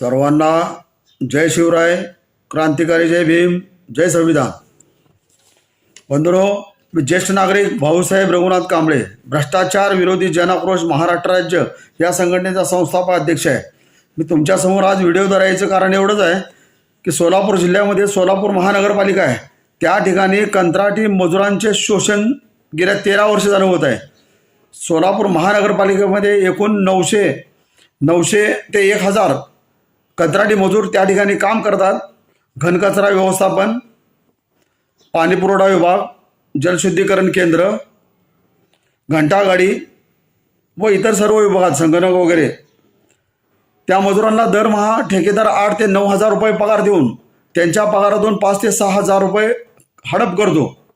सर्वांना जय शिवराय क्रांतिकारी जय भीम जय संविधान. बंधुरो मी ज्येष्ठ नागरिक भाऊसाहेब रघुनाथ कांबळे भ्रष्टाचार विरोधी जनाक्रोश महाराष्ट्र राज्य या संघटनेचा संस्थापक अध्यक्ष आहे. मी तुमच्यासमोर आज व्हिडिओ यायचं कारण एवढंच आहे की सोलापूर जिल्ह्यामध्ये सोलापूर महानगरपालिका आहे. त्या ठिकाणी कंत्राटी मजुरांचे शोषण गेल्या तेरा वर्ष झालं होत आहे. सोलापूर महानगरपालिकेमध्ये एकूण नऊशे नऊशे ते एक हजार कंत्राटी मजूर त्या ठिकाणी काम करतात. घनकचरा व्यवस्थापन पाणीपुरवठा विभाग जलशुद्धीकरण केंद्र घंटागाडी व इतर सर्व विभागात संगणक वगैरे. त्या मजुरांना दरमहा ठेकेदार आठ ते नऊ हजार रुपये पगार देऊन त्यांच्या पगारातून पाच ते सहा हजार रुपये हडप करतो.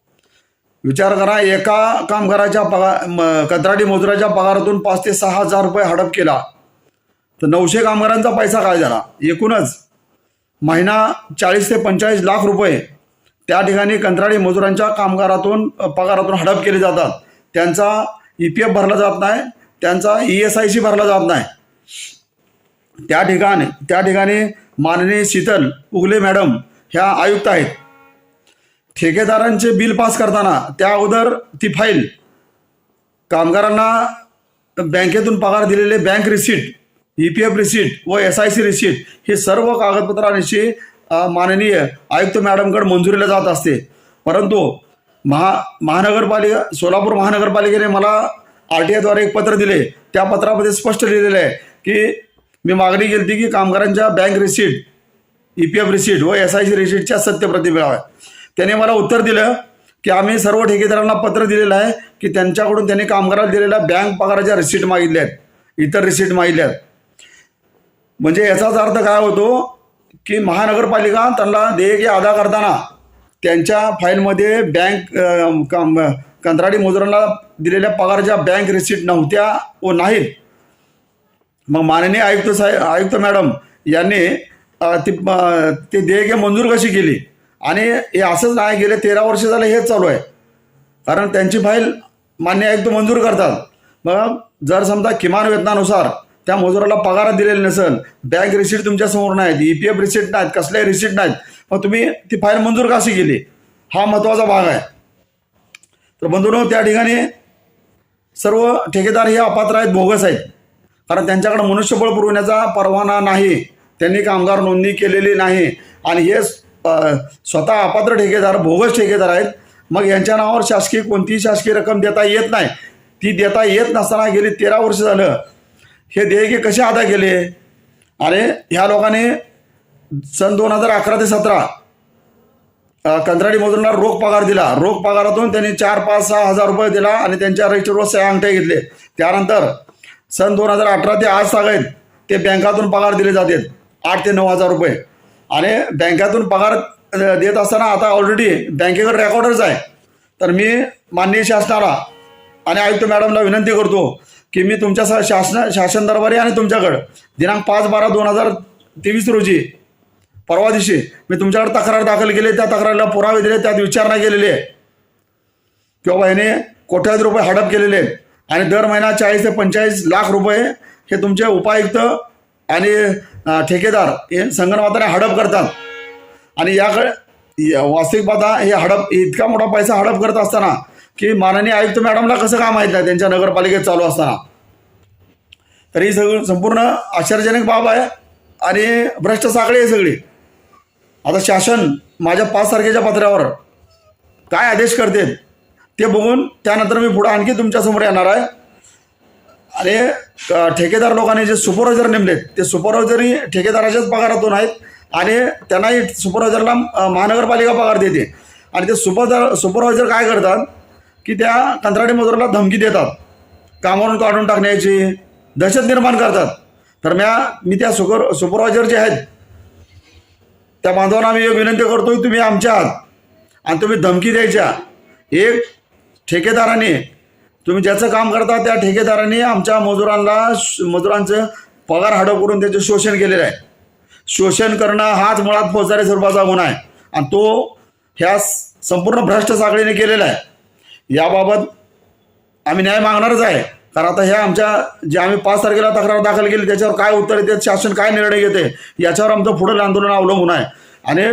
विचार करा एका कामगाराच्या पगार म- कंत्राटी मजुराच्या पगारातून पाच ते सहा हजार रुपये हडप केला. तर नऊशे कामगारांचा पैसा काय झाला. एकूणच महिना चाळीस ते पंचेचाळीस लाख रुपये. त्या ठिकाणी कंत्राटी मजुरांच्या कामगारातून पगारातून हडप केले जातात. त्यांचा ई पी एफ भरला जात नाही. त्यांचा ई एस आय सी भरला जात नाही. त्या ठिकाणी त्या ठिकाणी माननीय शीतल उगले मॅडम ह्या आयुक्त आहेत. ठेकेदारांचे बिल पास करताना त्या अगोदर ती फाईल. कामगारांना बँकेतून पगार दिलेले bank receipt E P F receipt व एस आय सी रिसीट हे सर्व कागदपत्रांशी माननीय आयुक्त मॅडमकडे मंजुरीला जात असते. परंतु महा महानगरपालिका सोलापूर महानगरपालिकेने मला आर टी आयद्वारे एक पत्र दिले. त्या पत्रामध्ये स्पष्ट लिहिलेलं आहे की मी मागणी केली होती की कामगारांच्या bank receipt E P F receipt व एस आय सी रिसीटच्या सत्यप्रती मिळाव्या त्याने मला उत्तर दिलं की आम्ही सर्व ठेकेदारांना पत्र दिलेलं आहे की त्यांच्याकडून त्यांनी कामगाराला दिलेल्या बँक पगाराच्या रिसीट मागितल्या आहेत. इतर रिसीट मागितल्या आहेत. म्हणजे याचाच अर्थ काय होतो की महानगरपालिका त्यांना देयके अदा करताना त्यांच्या फाईलमध्ये बँक कंत्राटी मजुरांना दिलेल्या पगाराच्या बँक रिसीट नव्हत्या व नाहीत. मग माननीय आयुक्त साहेब आयुक्त मॅडम यांनी ती ती ते देयके मंजूर कशी केली? आणि हे असंच नाही गेले तेरा वर्ष झाले हेच चालू आहे. कारण त्यांची फाईल मान्य आयुक्त मंजूर करतात. मग जर समजा किमान वेतनानुसार त्या मजुराला पगार दिलेले नसेल. बँक रिसीट तुमच्यासमोर नाहीत ई पी एफ रिसीट नाहीत कसल्याही रिसीट नाहीत. मग तुम्ही ती फाईल मंजूर कशी केली? हा महत्त्वाचा भाग आहे. तर बंधूनो त्या ठिकाणी सर्व ठेकेदार हे अपात्र आहेत बोगस आहेत. कारण त्यांच्याकडे मनुष्यबळ पुरवण्याचा परवाना नाही. त्यांनी कामगार नोंदणी केलेली नाही. आणि हे स्वतः अपात्र ठेकेदार बोगस ठेकेदार आहेत. मग यांच्या नावावर शासकीय कोणतीही शासकीय रक्कम देता येत नाही. ती देता येत नसताना गेली तेरा वर्ष झालं. हे देयके कसे अदा केले? आणि ह्या लोकांनी सन दोन हजार अकरा ते सतरा कंत्राटी मजुरांना रोख पगार दिला. रोख पगारातून त्यांनी चार पाच सहा हजार रुपये दिला आणि त्यांच्या रजिस्टरवर सह्या अंगठे घेतले. त्यानंतर सन दोन हजार अठरा ते आज सांगत ते बँकातून पगार दिले जातात. आठ ते नऊ हजार रुपये. आणि बँकातून पगार देत असताना आता ऑलरेडी बँकेकडे रेकॉर्डच आहे. तर मी माननीय शासनाला आणि आयुक्त मॅडमला विनंती करतो की मी तुमच्या सा- शासन शासन दरबारी आणि तुमच्याकडं दिनांक पाच बारा दोन हजार तेवीस रोजी परवा दिवशी मी तुमच्याकडे तक्रार दाखल केली त्या तक्रारीला पुरावे दिले त्यात विचारणा केलेली आहे. किंवा बाबा ह्याने कोट्यावधी रुपये हडप केलेले आहेत आणि दर महिना चाळीस ते पंचेचाळीस लाख रुपये हे तुमचे उपायुक्त आणि ठेकेदार हे संगणमाताने हडप करतात. आणि याकडे वास्तविक पाहता हे हडप इतका मोठा पैसा हडप करत असताना की माननीय आयुक्त मॅडमला कसं काय माहीत नाही? त्यांच्या नगरपालिकेत चालू असताना. तर ही सगळं संपूर्ण आश्चर्यजनक बाब आहे आणि भ्रष्ट साखळी आहे सगळी. आता शासन माझ्या पाच तारखेच्या पत्रावर काय आदेश करते ते बघून त्यानंतर मी पुढं आणखी तुमच्यासमोर येणार आहे. आणि ठेकेदार लोकांनी जे सुपरवायझर नेमलेत ते सुपरवायझरही ठेकेदाराच्याच पगारातून आहेत आणि त्यांनाही सुपरवायझरला महानगरपालिका पगार देते. आणि ते सुपरवायझर सुपरवायझर काय करतात की त्या कंत्राटी मजुराला धमकी देतात. कामावरून काढून टाकण्याची दहशत निर्माण करतात. तर म्या मी त्या सुपर सुपरवायझर जे आहेत त्या बांधवांना आम्ही एक विनंती करतो की तुम्ही आमच्या आहात आणि तुम्ही धमकी द्यायच्या. एक ठेकेदाराने तुम्ही ज्याचं काम करता त्या ठेकेदाराने आमच्या मजुरांना श- मजुरांचं पगार हाडव करून त्याचं शोषण केलेलं आहे. शोषण करणं हाच मुळात फौजदारी स्वरूपाचा गुन्हा आहे. आणि तो ह्या संपूर्ण भ्रष्ट साखळीने केलेला आहे. याबाबत आम्ही न्याय मागणारच आहे. कारण आता ह्या आमच्या जे आम्ही पाच तारखेला तक्रार दाखल केली त्याच्यावर काय उत्तर येते शासन काय निर्णय घेते याच्यावर आमचं पुढील आंदोलन अवलंबून आहे. आणि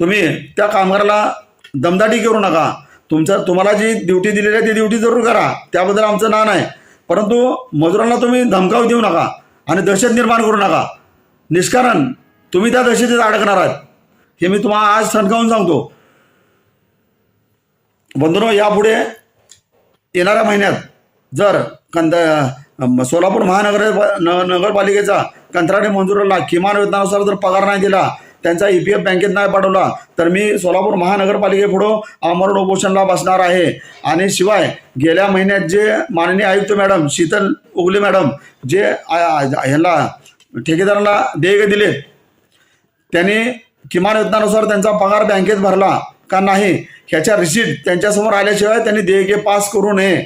तुम्ही त्या कामगाराला दमदाटी करू नका. तुमचं तुम्हाला जी ड्युटी दिलेली आहे ती ड्युटी जरूर करा. त्याबद्दल आमचं ना नाही परंतु मजुरांना तुम्ही धमकाव देऊ नका आणि दहशत निर्माण करू नका. निष्कारण तुम्ही त्या दहशतीत अडकणार आहात. हे मी तुम्हाला आज ठणकावून सांगतो. बंधुनो यापुढे येणाऱ्या महिन्यात जर कंद सोलापूर महानगर न- नगरपालिकेचा कंत्राटी मंजुराला किमान वेतनानुसार जर पगार नाही दिला त्यांचा ई पी एफ बँकेत नाही पाठवला तर मी सोलापूर महानगरपालिकेपुढं आमरण उपोषणला बसणार आहे. आणि शिवाय गेल्या महिन्यात जे माननीय आयुक्त मॅडम शीतल उगले मॅडम जे ह्याला ठेकेदाराला देयके दिले त्यांनी किमान वेतनानुसार त्यांचा पगार बँकेत भरला. का नाही? ह्याच्या रिसीट त्यांच्यासमोर आल्याशिवाय त्यांनी देयके पास करू नये.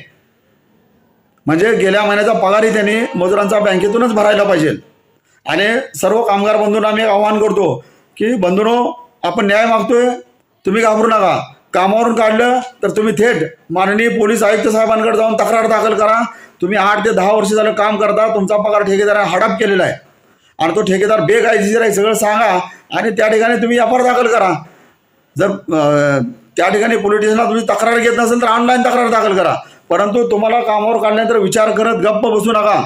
म्हणजे गेल्या महिन्याचा पगारही त्यांनी मजुरांचा बँकेतूनच भरायला पाहिजे. आणि सर्व कामगार बंधूंना आम्ही आवाहन करतो की बंधूनो आपण न्याय मागतोय तुम्ही घाबरू नका. कामावरून काढलं तर तुम्ही थेट माननीय पोलीस आयुक्त साहेबांकडे जाऊन तक्रार दाखल करा. तुम्ही आठ ते दहा वर्ष झालं काम करता तुमचा पगार ठेकेदाराने हडप केलेला आहे. आणि तो ठेकेदार बेकायदेशीर आहे सगळं सांगा. आणि त्या ठिकाणी तुम्ही एफ दाखल करा. जर त्या ठिकाणी पोलीस स्टेशनला तुम्ही तक्रार घेत नसेल तर ऑनलाईन तक्रार दाखल करा. परंतु तुम्हाला कामावर काढल्यानंतर विचार करत गप्प बसू नका.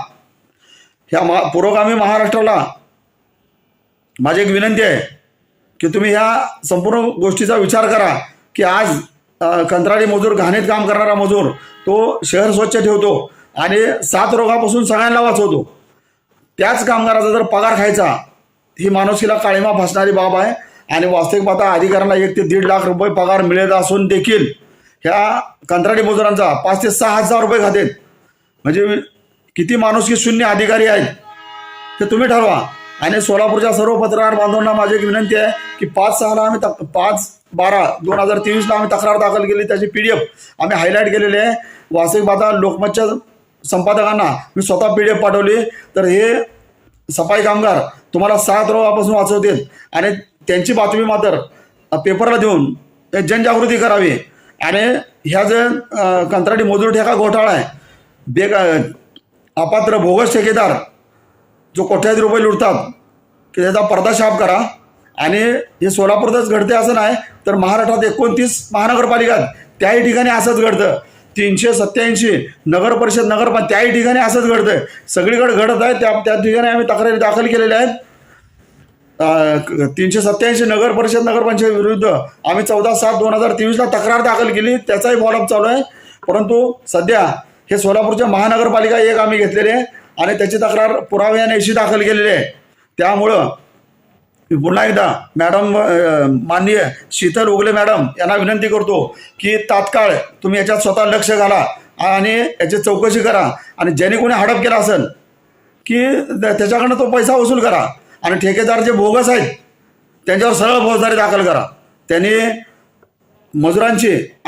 ह्या मा पुरोगामी महाराष्ट्राला माझी एक विनंती आहे की तुम्ही ह्या संपूर्ण गोष्टीचा विचार करा की आज कंत्राटी मजूर घाणीत काम करणारा मजूर तो शहर स्वच्छ ठेवतो आणि सात रोगापासून सगळ्यांना वाचवतो. त्याच कामगाराचा जर पगार खायचा ही माणुसकीला काळीमा फासणारी बाब आहे. आणि वास्तविक पाहता अधिकाऱ्यांना एक ते दीड लाख रुपये पगार मिळत असून देखील ह्या कंत्राटी मजुरांचा पाच ते सहा हजार रुपये खातेत म्हणजे किती माणूस की शून्य अधिकारी आहेत ते तुम्ही ठरवा. आणि सोलापूरच्या सर्व पत्रकार बांधवांना माझी एक विनंती आहे की पाच सहाला आम्ही तक पाच बारा दोन हजार तेवीसला आम्ही तक्रार दाखल केली त्याची पी डी एफ आम्ही हायलाईट केलेली आहे. वास्तविक बाधा लोकमतच्या संपादकांना मी स्वतः पी डी एफ पाठवली. तर हे सफाई कामगार तुम्हाला सात रोगापासून वाचवतील. आणि त्यांची बातमी मात्र पेपरला देऊन जनजागृती करावी. आणि ह्या जे कंत्राटी मजूर ठेका घोटाळा आहे बेग अपात्र भोगस ठेकेदार जो कोट्यावधी रुपये लुटतात की त्याचा पडदा करा. आणि हे सोलापूरतच घडते असं नाही तर महाराष्ट्रात एकोणतीस महानगरपालिका त्याही ठिकाणी असंच घडतं. तीनशे सत्याऐंशी नगर परिषद नगर त्याही ठिकाणी असंच घडतं सगळीकडे घडत आहे त्या त्या ठिकाणी आम्ही तक्रारी दाखल केलेल्या आहेत. तीनशे सत्याऐंशी नगर परिषद नगरपंचायत विरुद्ध आम्ही चौदा सात दोन हजार तेवीसला तक्रार दाखल केली. त्याचाही फॉलोअप चालू आहे. परंतु सध्या हे सोलापूरच्या महानगरपालिका एक आम्ही घेतलेले आहे आणि त्याची तक्रार पुराव्यानेशी दाखल केलेली आहे. त्यामुळं पुन्हा एकदा मॅडम माननीय शीतल उगले मॅडम यांना विनंती करतो की तात्काळ तुम्ही याच्यात स्वतः लक्ष घाला आणि याची चौकशी करा. आणि ज्याने कोणी हडप केला असेल की त्याच्याकडनं तो पैसा वसूल करा. आणि ठेकेदार जे बोगस आहेत त्यांच्यावर सरळ फौजदारी दाखल करा. त्यांनी मजुरांची